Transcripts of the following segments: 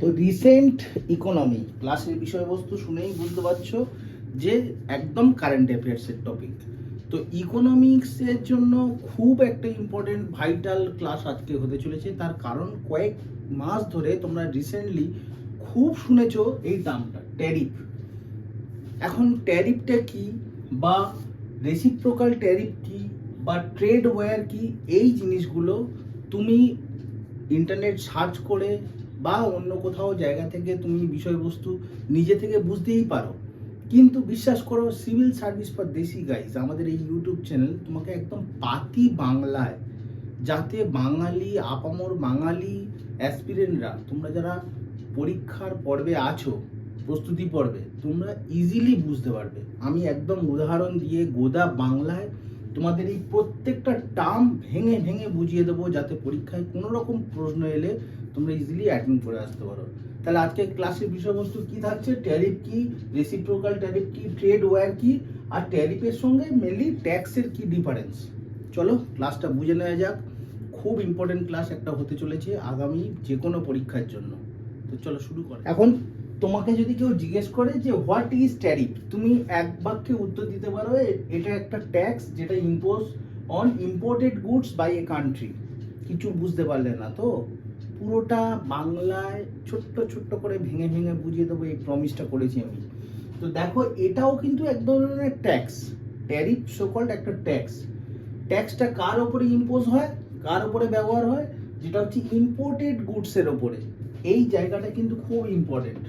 তো recent economy ক্লাসের বিষয়বস্তু শুনেই বুঝতে পারছ যে একদম কারেন্ট অ্যাফেয়ার্সের টপিক তো ইকোনমিক্সের জন্য খুব একটা ইম্পর্টেন্ট ভাইটাল ক্লাস আজকে হতে চলেছে। তার কারণ কয়েক মাস ধরে তোমরা রিসেন্টলি খুব শুনেছো এই দামটা ট্যারিফ এখন ট্যারিফটা কি বা রেসিপ্রোকাল ট্যারিফ কি বা ট্রেড ওয়্যার কি, এই জিনিসগুলো তুমি ইন্টারনেট সার্চ করে বা অন্য কোথাও জায়গা থেকে তুমি বিষয়বস্তু নিজে থেকে বুঝতেই পারো। কিন্তু বিশ্বাস করো civil service for desi guys আমাদের এই ইউটিউব চ্যানেল তোমাকে একদম পাতি বাংলায়। যাতে বাঙালি, আপামর বাঙালি অ্যাসপিরেন্টরা তোমরা যারা পরীক্ষার পর্বে আছো, প্রস্তুতি পর্বে, তোমরা ইজিলি বুঝতে পারবে। আমি একদম উদাহরণ দিয়ে গোদা বাংলায় তোমাদের এই প্রত্যেকটা টার্ম ভেঙে ভেঙে বুঝিয়ে দেবো, যাতে পরীক্ষায় কোনো রকম প্রশ্ন এলে তোমরা ইজিলি অ্যাটেন্ড করে আসতে পারো। তাহলে আজকে ক্লাসের বিষয়বস্তু কি থাকছে? ট্যারিফ কি? রেসিপ্রোকাল ট্যারিফ কি? ট্রেড ওয়ার কি? আর ট্যারিফের সঙ্গে মেনলি ট্যাক্সের কি ডিফারেন্স চলো ক্লাসটা বুঝে নেওয়া যাক। খুব ইম্পর্টেন্ট ক্লাস একটা হতে চলেছে আগামী যে কোনো পরীক্ষার জন্য। তো চলো শুরু করো এখন তোমাকে যদি কেউ জিজ্ঞেস করে যে হোয়াট ইজ ট্যারিফ তুমি এক বাক্যে উত্তর দিতে পারো এটা একটা ট্যাক্স যেটা impose on imported goods by a country কিছু বুঝতে পারলে না তো? পুরোটা বাংলায় ছোট্ট ছোট্ট করে ভেঙে ভেঙে বুঝিয়ে দেবো, এই প্রমিসটা করেছি আমি। তো দেখো, এটাও কিন্তু এক ধরনের ট্যাক্স ট্যারিফ সোকল্ড একটা ট্যাক্স ট্যাক্সটা কার ওপরে ইম্পোজ হয়? কার ওপরে ব্যবহার হয়? যেটা হচ্ছে ইম্পোর্টেড গুডসের ওপরে। এই জায়গাটা কিন্তু খুব ইম্পর্টেন্ট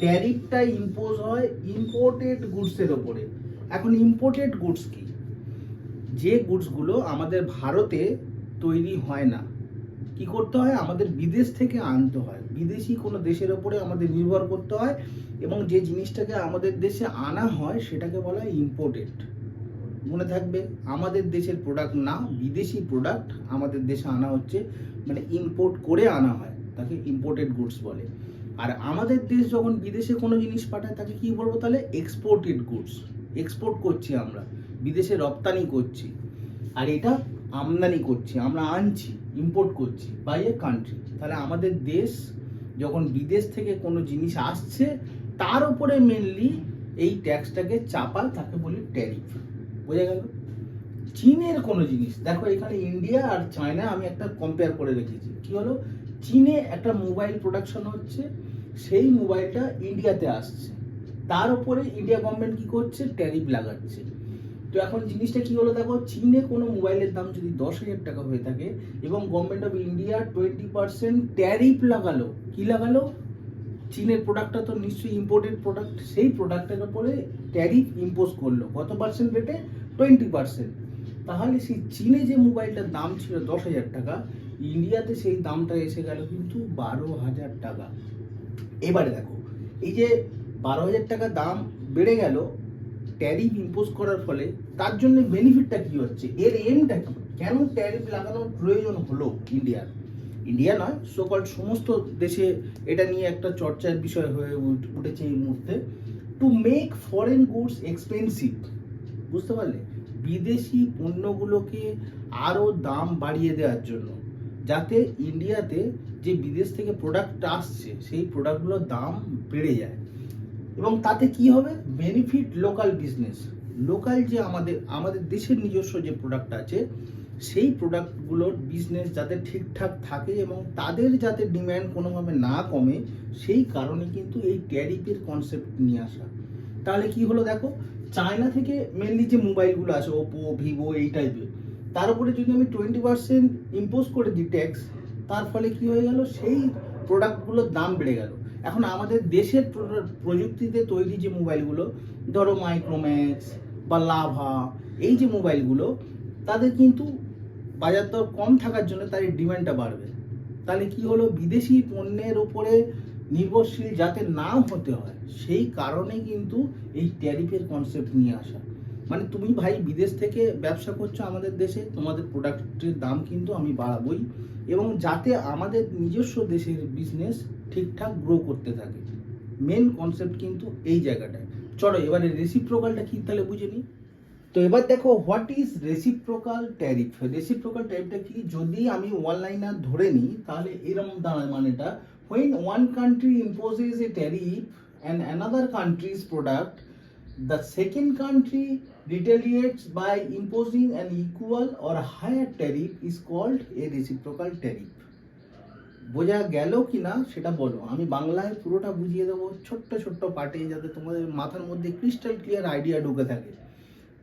ট্যারিফটা ইম্পোজ হয় ইম্পোর্টেড গুডসের ওপরে। এখন ইম্পোর্টেড গুডস কি? যে গুডসগুলো আমাদের ভারতে তৈরি হয় না কি করতে হয়? আমাদের বিদেশ থেকে আনতে হয়। বিদেশি কোনো দেশের ওপরে আমাদের নির্ভর করতে হয় এবং যে জিনিসটাকে আমাদের দেশে আনা হয় সেটাকে বলা হয় ইম্পোর্টেড মনে থাকবে, আমাদের দেশের প্রোডাক্ট না, বিদেশি প্রোডাক্ট আমাদের দেশে আনা হচ্ছে মানে ইম্পোর্ট করে আনা হয়, তাকে ইম্পোর্টেড গুডস বলে। আর আমাদের দেশ যখন বিদেশে কোনো জিনিস পাঠায়, তাকে কি বলব তাহলে? এক্সপোর্টেড গুডস এক্সপোর্ট করছি আমরা, বিদেশে রপ্তানি করছি। আর এটা আমদানি করছি, আমরা আনছি ইম্পোর্ট করছি বাই এ কান্ট্রি তাহলে আমাদের দেশ যখন বিদেশ থেকে কোনো জিনিস আসছে, তার উপরে মেনলি এই ট্যাক্সটাকে চাপায় তাকে বলি ট্যারিফ বোঝা গেল? চীনের কোনো জিনিস, দেখো এখানে ইন্ডিয়া আর চায়না আমি একটা কম্পেয়ার করে রেখেছি। কি হলো? চীনে একটা মোবাইল প্রোডাকশন হচ্ছে, সেই মোবাইলটা ইন্ডিয়াতে আসছে। তার উপরে ইন্ডিয়া গভর্নমেন্ট কি করছে? ট্যারিফ লাগাচ্ছে। তো এখন জিনিসটা কি হলো দেখো, চীনে কোনো মোবাইলের দাম যদি দশ হাজার টাকা হয়ে থাকে এবং government of India twenty percent tariff লাগালো, কি লাগালো? চীনের প্রোডাক্টটা তো নিশ্চয়ই ইম্পোর্টেড প্রোডাক্ট সেই প্রোডাক্টের উপরে ট্যারিফ ইম্পোজ করল। কত পার্সেন্ট রেটে টোয়েন্টি পার্সেন্ট তাহলে সেই চীনে যে মোবাইলটার দাম ছিল দশ হাজার টাকা, ইন্ডিয়াতে সেই দামটা এসে গেল কিন্তু বারো হাজার টাকা। এবারে দেখো, এই যে বারো হাজার টাকা দাম বেড়ে গেল ট্যারিফ ইম্পোজ করার ফলে তার জন্য বেনিফিটটা কি হচ্ছে? এর এমটা কি? কেন ট্যারিফ লাগানোর প্রয়োজন হলো ইন্ডিয়ার ইন্ডিয়া নয় সকল সমস্ত দেশে এটা নিয়ে একটা চর্চার বিষয় হয়ে উঠ- উঠেছে এই মুহূর্তে। To make foreign goods expensive বুঝতে পারলে? বিদেশি পণ্যগুলোকে আরও দাম বাড়িয়ে দেওয়ার জন্য। যাতে ইন্ডিয়াতে যে বিদেশ থেকে প্রোডাক্ট আসছে, সেই প্রোডাক্টগুলোর দাম বেড়ে যায়। এবং তাতে কি হবে? বেনিফিট লোকাল বিজনেস লোকাল যে আমাদের আমাদের দেশের নিজস্ব যে প্রোডাক্ট আছে, সেই প্রোডাক্টগুলোর বিজনেস যাতে ঠিকঠাক থাকে এবং তাদের যাতে ডিম্যান্ড কোনোভাবে না কমে, সেই কারণে কিন্তু এই ট্যারিফের কনসেপ্ট নিয়ে আসা। তাহলে কি হলো দেখো? চায়না থেকে মেনলি যে মোবাইলগুলো আছে ওপো ভিভো এই টাইপের তার উপরে যদি আমি টোয়েন্টি পার্সেন্ট ইম্পোজ করে দিই ট্যাক্স তার ফলে কি হয়ে গেল? সেই প্রোডাক্টগুলোর দাম বেড়ে গেল। এখন আমাদের দেশের প্রযুক্তিতে তৈরি যে মোবাইলগুলো, ধরো মাইক্রোম্যাক্স বা লাভা এই যে মোবাইলগুলো, তাদের কিন্তু বাজার দর কম থাকার জন্য তার ডিমান্ডটা বাড়বে। তাহলে কি হলো? বিদেশি পণ্যের উপরে নির্ভরশীল যাতে না হতে হয়, সেই কারণে কিন্তু এই ট্যারিফের কনসেপ্ট নিয়ে আসা। মানে তুমি ভাই বিদেশ থেকে ব্যবসা করছ আমাদের দেশে তোমাদের প্রোডাক্টের দাম কিন্তু আমি বাড়াবই এবং যাতে আমাদের নিজস্ব দেশের বিজনেস ঠিকঠাক গ্রো করতে থাকে। মেন কনসেপ্ট কিন্তু এই জায়গাটায়। চলো এবারে রেসিপ্রোকালটা কি তাহলে বুঝে নিই? তো এবার দেখো what is reciprocal tariff reciprocal ট্যারিফটা কি? যদি আমি ওয়ান লাইনার ধরে নিই তাহলে এরকম দাঁড়ায় মানেটা when one country imposes a tariff and another countries product, the second country retaliates by imposing an equal or higher tariff is called a reciprocal tariff. বোঝা গেল কি না সেটা বলো। আমি বাংলায় পুরোটা বুঝিয়ে দেবো। ছোট্ট ছোট্ট পার্টে যাতে তোমাদের মাথার মধ্যে ক্রিস্টাল ক্লিয়ার আইডিয়া ঢুকে থাকে।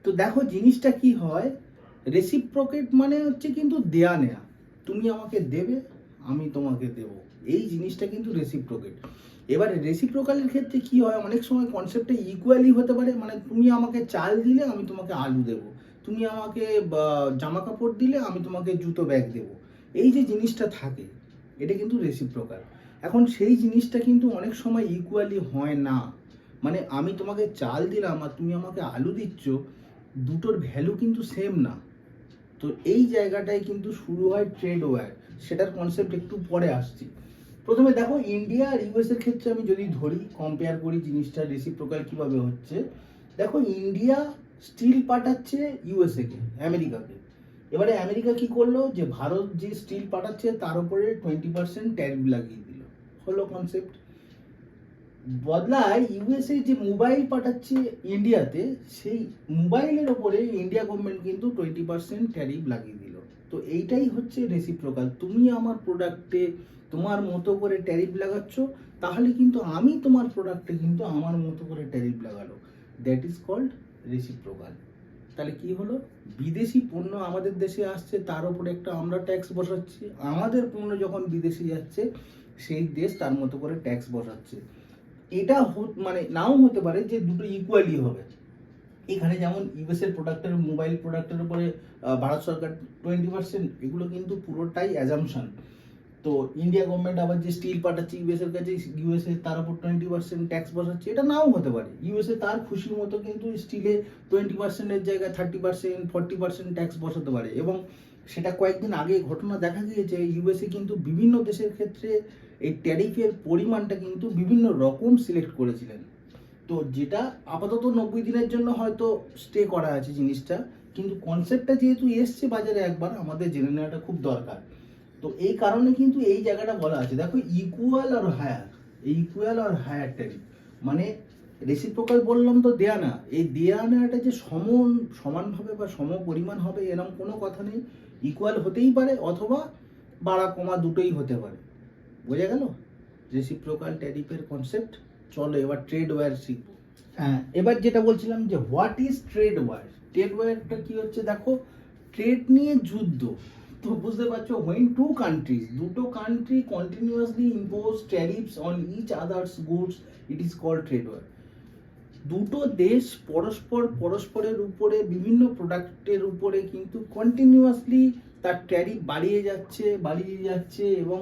তো দেখো জিনিসটা কি হয়? রেসিপ্রোকেট মানে হচ্ছে কিন্তু দেয়া নেয়া। তুমি আমাকে দেবে, আমি তোমাকে দেব। এই জিনিসটা কিন্তু রেসিপ্রোকেট এবারে রেসিপ্রোকালের ক্ষেত্রে কি হয়? অনেক সময় কনসেপ্টটা ইকুয়ালি হতে পারে। মানে তুমি আমাকে চাল দিলে, আমি তোমাকে আলু দেব। তুমি আমাকে জামা কাপড় দিলে, আমি তোমাকে জুতো ব্যাগ দেব। এই যে জিনিসটা থাকে, এটা কিন্তু রেসিপ্রোকাল এখন সেই জিনিসটা কিন্তু অনেক সময় ইকুয়ালি হয় না। মানে আমি তোমাকে চাল দিলাম আর তুমি আমাকে আলু দিচ্ছ, দুটোর ভ্যালু কিন্তু সেম না। তো এই জায়গাটায় কিন্তু শুরু হয় ট্রেড ওয়ার সেটার কনসেপ্ট একটু পরে আসছি। প্রথমে দেখো ইন্ডিয়া আর ইউএস এর ক্ষেত্রে আমি যদি ধরি কম্পেয়ার করি জিনিসটা রেসিপ্রোকাল কীভাবে হচ্ছে, দেখো ইন্ডিয়া স্টিল পাঠাচ্ছে ইউএসএ কে, আমেরিকাকে। এবারে আমেরিকা কি করল যে, ভারত যে স্টিল পাঠাচ্ছে, তার উপরে টোয়েন্টি পার্সেন্ট ট্যারিফ লাগিয়ে দিল। হলো কনসেপ্ট বদলায় ইউএসএ যে মোবাইল পাঠাচ্ছে ইন্ডিয়াতে সেই মোবাইলের ওপরে ইন্ডিয়া গভর্নমেন্ট কিন্তু টোয়েন্টি পার্সেন্ট ট্যারিফ লাগিয়ে দিল। তো এইটাই হচ্ছে রেসিপ্রোকাল তুমি আমার প্রোডাক্টে তোমার মতো করে ট্যারিফ লাগাচ্ছ, তাহলে কিন্তু আমি তোমার প্রোডাক্টে কিন্তু আমার মতো করে ট্যারিফ লাগালো। দ্যাট ইজ কল্ড রেসিপ্রোকাল তাহলে কি হলো? বিদেশি পণ্য আমাদের দেশে আসছে, তার উপরে একটা আমরা ট্যাক্স বসাচ্ছি। আমাদের পণ্য যখন বিদেশে যাচ্ছে, সেই দেশ তার মতো করে ট্যাক্স বসাচ্ছে। এটা মানে নাও হতে পারে যে দুটো ইকুয়ালি হবে। এখানে যেমন ইউএস এর প্রোডাক্টের মোবাইল প্রোডাক্টের উপরে ভারত সরকার টোয়েন্টি পার্সেন্ট এগুলো কিন্তু পুরোটাই অ্যাজামশন তো ইন্ডিয়া গভর্নমেন্ট আবার যে স্টিল পাঠাচ্ছে ইউএস এর কাছে ইউএসএ তার উপর টোয়েন্টি পার্সেন্ট ট্যাক্স বসাচ্ছে, এটা নাও হতে পারে। ইউএসএ তার খুশি মতো কিন্তু স্টিলে টোয়েন্টি পার্সেন্টের জায়গায় thirty percent forty percent tax বসাতে পারে। এবং সেটা কয়েকদিন আগে ঘটনা দেখা গিয়েছে ইউএসএ কিন্তু বিভিন্ন দেশের ক্ষেত্রে এই ট্যারিফের পরিমাণটা কিন্তু বিভিন্ন রকম সিলেক্ট করেছিলেন। তো যেটা আপাতত নব্বই দিনের জন্য হয়তো স্টে করা আছে জিনিসটা, কিন্তু কনসেপ্টটা যেহেতু এসছে বাজারে একবার, আমাদের জেনে নেওয়াটা খুব দরকার। তো এই কারণে কিন্তু এই জায়গাটা বলা আছে। দেখো equal or higher equal or higher tariff মানে রেসিপ্রোকাল বললাম তো দেয়া না, এই দেয়া নেওয়াটা যে সমান সমানভাবে বা সম পরিমাণ হবে এরকম কোনো কথা নেই। ইকুয়াল হতেই পারে অথবা বাড়া কমা দুটোই হতে পারে। বোঝা গেল? রেসিপ্রোকাল ট্যারিফের কনসেপ্ট চলো এবার ট্রেড ওয়ার শিখব। হ্যাঁ। এবার যেটা বলছিলাম যে what is trade war trade ওয়ারটা কি হচ্ছে দেখো? ট্রেড নিয়ে যুদ্ধ। তো বুঝতে পারছ হোয়েন টু কান্ট্রিজ দুটো country continuously impose tariffs on each others goods it is call trade war দুটো দেশ পরস্পর পরস্পরের উপরে বিভিন্ন প্রোডাক্টের উপরে কিন্তু কন্টিনিউয়াসলি তার ট্যারিফ বাড়িয়ে যাচ্ছে বাড়িয়ে যাচ্ছে এবং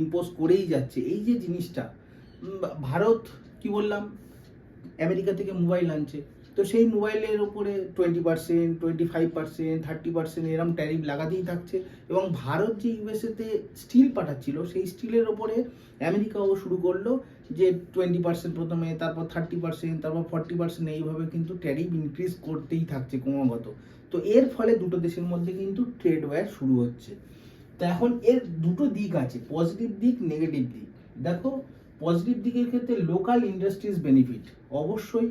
ইম্পোজ করেই যাচ্ছে। এই যে জিনিসটা ভারত কি বললাম? আমেরিকা থেকে মোবাইল আনছে। তো সেই মোবাইলের ওপরে twenty percent twenty five percent thirty percent এরম ট্যারিফ লাগাতেই থাকছে এবং ভারত যে ইউএসএতে স্টিল পাঠাচ্ছিল, সেই স্টিলের ওপরে আমেরিকাও শুরু করল যে টোয়েন্টি পার্সেন্ট প্রথমে, তারপর থার্টি পার্সেন্ট তারপর ফর্টি পার্সেন্ট এইভাবে কিন্তু ট্যারিফ ইনক্রিজ করতেই থাকছে ক্রমাগত। তো এর ফলে দুটো দেশের মধ্যে কিন্তু ট্রেড ওয়ার শুরু হচ্ছে। তো এখন এর দুটো দিক আছে পজিটিভ দিক নেগেটিভ দিক। দেখো পজিটিভ দিকের ক্ষেত্রে লোকাল ইন্ডাস্ট্রিজ বেনিফিট অবশ্যই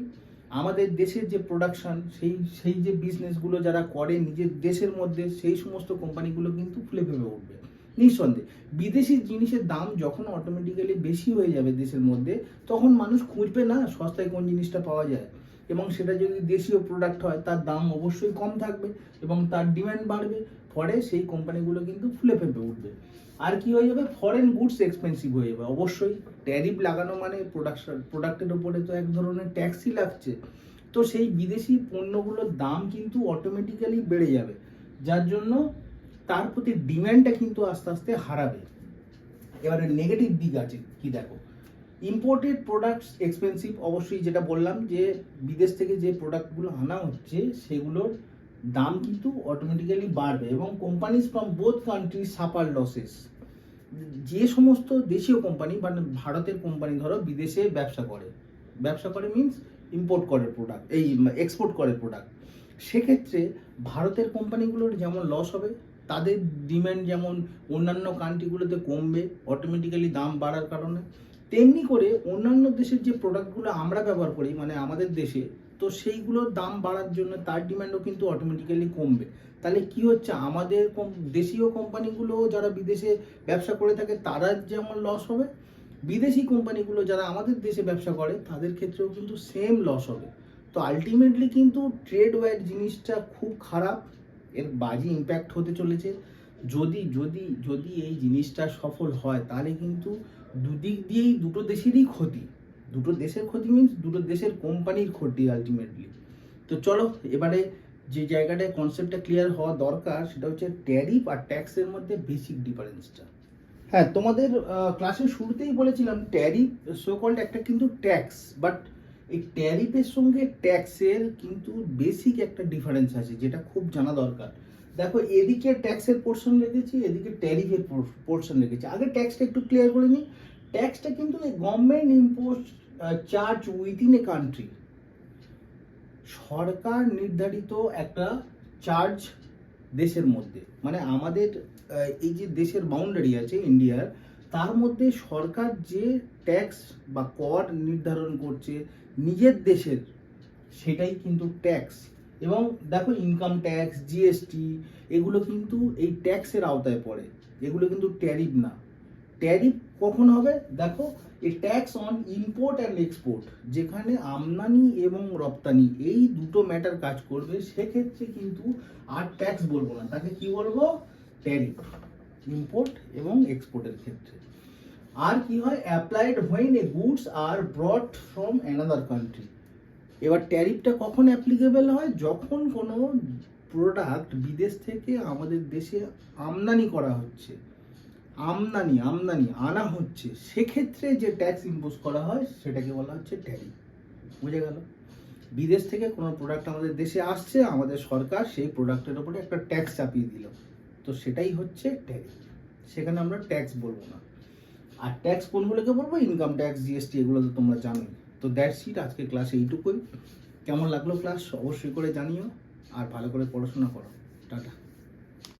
আমাদের দেশের যে প্রোডাকশন সেই সেই যে বিজনেসগুলো যারা করে নিজের দেশের মধ্যে, সেই সমস্ত কোম্পানিগুলো কিন্তু ফুলে ফেলে উঠবে। নিঃসন্দেহে, বিদেশি জিনিসের দাম যখন অটোমেটিক্যালি বেশি হয়ে যাবে দেশের মধ্যে, তখন মানুষ খুঁজবে না সস্তায় কোন জিনিসটা পাওয়া যায়। এবং সেটা যদি দেশীয় প্রোডাক্ট হয়, তার দাম অবশ্যই কম থাকবে এবং তার ডিমান্ড বাড়বে। ফলে সেই কোম্পানিগুলো কিন্তু ফুলে ফেপে উঠবে। আর কি হয়ে যাবে? ফরেন গুডস এক্সপেন্সিভ হয়ে যাবে। অবশ্যই ট্যারিফ লাগানো মানে প্রোডাকশন প্রোডাক্টের উপরে তো এক ধরনের ট্যাক্সই লাগছে। তো সেই বিদেশি পণ্যগুলোর দাম কিন্তু অটোমেটিক্যালি বেড়ে যাবে। যার জন্য তার প্রতি ডিম্যান্ডটা কিন্তু আস্তে আস্তে হারাবে। এবারে নেগেটিভ দিক আছে, কি দেখো? ইম্পোর্টেড প্রোডাক্টস এক্সপেন্সিভ অবশ্যই যেটা বললাম যে বিদেশ থেকে যে প্রোডাক্টগুলো আনা হচ্ছে, সেগুলোর দাম কিন্তু অটোমেটিক্যালি বাড়বে এবং companies from both country suffer losses যে সমস্ত দেশীয় কোম্পানি মানে ভারতের কোম্পানি ধরো, বিদেশে ব্যবসা করে। ব্যবসা করে মিন্স ইম্পোর্ট করে প্রোডাক্ট এই এক্সপোর্ট করে প্রোডাক্ট সেক্ষেত্রে ভারতের কোম্পানিগুলোর যেমন লস হবে, তাদের ডিমান্ড যেমন অন্যান্য কান্ট্রিগুলোতে কমবে অটোমেটিক্যালি দাম বাড়ার কারণে। তেমনি করে অন্যান্য দেশের যে প্রোডাক্টগুলো আমরা ব্যবহার করি মানে আমাদের দেশে, তো সেইগুলোর দাম বাড়ার জন্য তার ডিমান্ডও কিন্তু অটোমেটিক্যালি কমবে। তাহলে কি হচ্ছে? আমাদের দেশীয় কোম্পানিগুলো যারা বিদেশে ব্যবসা করে থাকে, তারা যেমন লস হবে, বিদেশি কোম্পানিগুলো যারা আমাদের দেশে ব্যবসা করে, তাদের ক্ষেত্রেও কিন্তু সেম লস হবে। তো আলটিমেটলি কিন্তু ট্রেড ওয়ার জিনিসটা খুব খারাপ, এর বাজে ইম্প্যাক্ট হতে চলেছে। যদি যদি যদি এই জিনিসটা সফল হয়, তাহলে কিন্তু দুদিক দিয়েই দুটো দেশেরই ক্ষতি। দুটো দেশের ক্ষতি মিনস দুটো দেশের কোম্পানির ক্ষতি আলটিমেটলি তো চলো, এবারে যে জায়গাটায় কনসেপ্টটা ক্লিয়ার হওয়া দরকার, সেটা হচ্ছে ট্যারিফ আর ট্যাক্সের মধ্যে বেসিক ডিফারেন্সটা হ্যাঁ তোমাদের ক্লাসের শুরুতেই বলেছিলাম ট্যারিফ সো কল্ড একটা কিন্তু ট্যাক্স বাট এই ট্যারিফের সঙ্গে ট্যাক্সের কিন্তু বেসিক একটা ডিফারেন্স আছে, যেটা খুব জানা দরকার। দেখো, এদিকে ট্যাক্সের পোর্শন রেখেছি, এদিকে ট্যারিফের পোর্শন রেখেছি। আগে ট্যাক্সটা একটু ক্লিয়ার করে নিই। ট্যাক্সটা কিন্তু government impose charge within a country সরকার নির্ধারিত একটা চার্জ দেশের মধ্যে। মানে আমাদের এই যে দেশের বাউন্ডারি আছে ইন্ডিয়ার তার মধ্যে সরকার যে ট্যাক্স বা কর নির্ধারণ করছে নিজের দেশের, সেটাই কিন্তু ট্যাক্স এবং দেখো ইনকাম ট্যাক্স জিএসটি এগুলো কিন্তু এই ট্যাক্সের আওতায় পড়ে। এগুলো কিন্তু ট্যারিফ না। ট্যারিফ কখন হবে? দেখো, এই tax on import and export যেখানে আমদানি এবং রপ্তানি, এই দুটো ম্যাটার কাজ করবে। সেক্ষেত্রে কিন্তু আর ট্যাক্স বলব না। তাকে কি বলব? ট্যারিফ ইম্পোর্ট এবং এক্সপোর্টের ক্ষেত্রে। আর কি হয়? Applied when a goods are brought from another country এবার ট্যারিফটা কখন অ্যাপ্লিকেবল হয়? যখন কোনো প্রোডাক্ট বিদেশ থেকে আমাদের দেশে আমদানি করা হচ্ছে, আমদানি আমদানি আনা হচ্ছে, সেক্ষেত্রে যে ট্যাক্স ইম্পোজ করা হয়, সেটাকে বলা হচ্ছে ট্যারিফ বুঝে গেল? বিদেশ থেকে কোনো প্রোডাক্ট আমাদের দেশে আসছে, আমাদের সরকার সেই প্রোডাক্টের ওপরে একটা ট্যাক্স চাপিয়ে দিল। তো সেটাই হচ্ছে ট্যারিফ সেখানে আমরা ট্যাক্স বলব না। আর ট্যাক্স কোনগুলোকে বলব? ইনকাম ট্যাক্স জিএসটি এগুলো তো তোমরা জানোই। তো দ্যাটস সিট আজকে ক্লাস এইটুকুই। কেমন লাগল ক্লাস অবশ্যই করে জানিও। আর ভালো করে পড়াশোনা করো। টাটা।